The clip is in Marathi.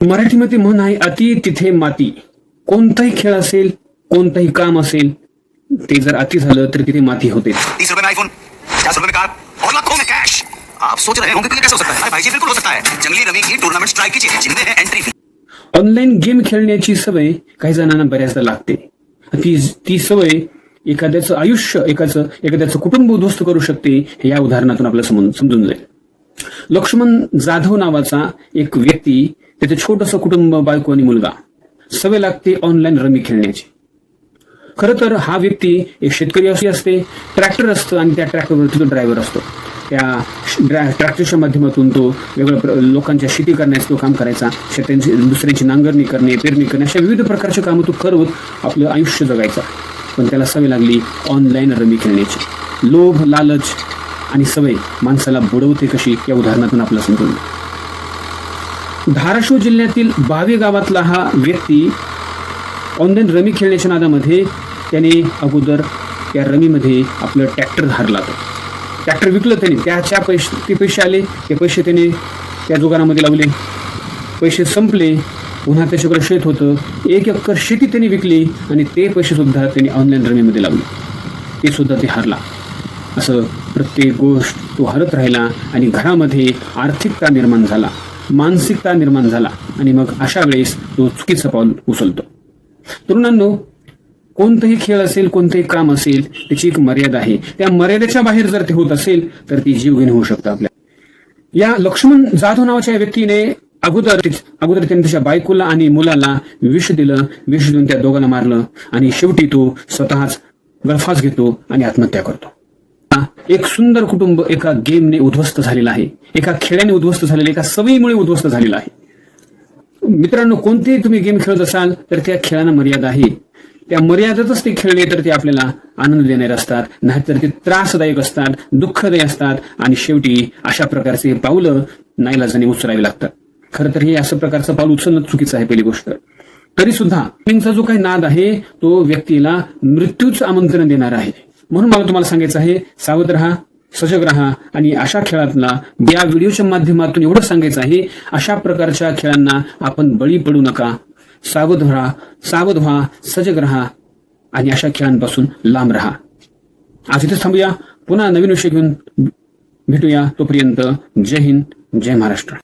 मराठीमध्ये म्हण आहे अति तिथे माती. कोणताही खेळ असेल कोणताही काम असेल ते जर अति झालं तर तिथे माती होते. तीस रुपए में आईफोन पचास रुपए में कार और लाखों में कैश आप सोच रहे होंगे कि ये कैसे हो सकता है? अरे भाई जी बिल्कुल हो सकता है। जंगली रवि की टूर्नामेंट स्ट्राइक कीजिए जिनमें है एंट्री फी ऑनलाईन गेम खेळण्याची सवय काही जणांना बऱ्याचदा लागते. ती ती सवय एखाद्याचं आयुष्य एकाचं एखाद्याचं कुटुंब उद्ध्वस्त करू शकते हे या उदाहरणातून आपल्याला समजून समजून जाईल. लक्ष्मण जाधव नावाचा एक व्यक्ती त्याचं छोटंसं कुटुंब बायको आणि मुलगा. सवय लागते ऑनलाईन रमी खेळण्याची. खर तर हा व्यक्ती एक शेतकरी अशी असते ट्रॅक्टर असतं आणि त्या ट्रॅक्टरवरती तो ड्रायव्हर असतो. त्या ट्रॅक्टरच्या माध्यमातून तो वेगवेगळ्या लोकांच्या शेती करण्यास तो काम करायचा शेतांची दुसऱ्यांची नांगरणी करणे पेरणी करणे अशा विविध प्रकारचे कामं तो करत आपलं आयुष्य जगायचा. पण त्याला सवय लागली ऑनलाईन रमी खेळण्याची. लोभ लालच आणि सवय माणसाला बुडवते कशी या उदाहरणातून आपला समजून धाराशिव जिल्ह्यातील बावे गावातला हा व्यक्ती ऑनलाईन रमी खेळण्याच्या नादामध्ये त्याने अगोदर त्या रमीमध्ये आपलं ट्रॅक्टर हारला तो ट्रॅक्टर विकलं त्याने. त्याच्या पैसे ते पैसे आले. ते पैसे त्याने त्या दुकानामध्ये लावले. पैसे संपले. पुन्हा त्याच्याकडे शेत होतं. एक एकर शेती त्यांनी विकली आणि ते पैसे सुद्धा त्यांनी ऑनलाईन रमीमध्ये लावले. ते सुद्धा ते हारला. असं प्रत्येक गोष्ट तो हरत राहिला आणि घरामध्ये आर्थिकता निर्माण झाला मानसिकता निर्माण झाला आणि मग अशा वेळेस तो चुकीचं पाऊल उचलतो. तरुणांनो कोणतंही खेळ असेल कोणतंही काम असेल त्याची एक मर्यादा आहे. त्या मर्यादेच्या बाहेर जर ते होत असेल तर ती जीवघेणी होऊ शकतं आपल्या. या लक्ष्मण जाधव नावाच्या व्यक्तीने अगोदर अगोदर त्याने त्याच्या बायकोला आणि मुलाला विष दिलं विष देऊन त्या दोघांना मारलं आणि शेवटी तो स्वतःच गळफास घेतो आणि आत्महत्या करतो. एक सुंदर कुटुंब एका गेमने उद्ध्वस्त झालेलं आहे. एका खेळाने उद्ध्वस्त झालेलं एका सवयीमुळे उद्ध्वस्त झालेलं आहे. मित्रांनो कोणतेही तुम्ही गेम खेळत असाल तर त्या खेळांना मर्यादा आहे. त्या मर्यादेतच ते खेळले तर ते आपल्याला आनंद देणारे असतात. नाहीतर ते त्रासदायक असतात दुःखदायी असतात आणि शेवटी अशा प्रकारचे पावलं नाईलाजाने उचलावी लागतात. खरं तर हे असं प्रकारचं पाऊल उचलणं चुकीचं आहे पहिली गोष्ट. तरी सुद्धा जो काही नाद आहे तो व्यक्तीला मृत्यूचं आमंत्रण देणार आहे. म्हणून मला तुम्हाला सांगायचं आहे सावध राहा सजग राहा आणि अशा खेळातला या व्हिडिओच्या माध्यमातून एवढं सांगायचं आहे अशा प्रकारच्या खेळांना आपण बळी पडू नका. सावध राहा सावध व्हा सजग राहा आणि अशा खेळांपासून लांब राहा. आज इथे थांबूया. पुन्हा नवीन विषय घेऊन भेटूया तोपर्यंत जय हिंद जय महाराष्ट्र.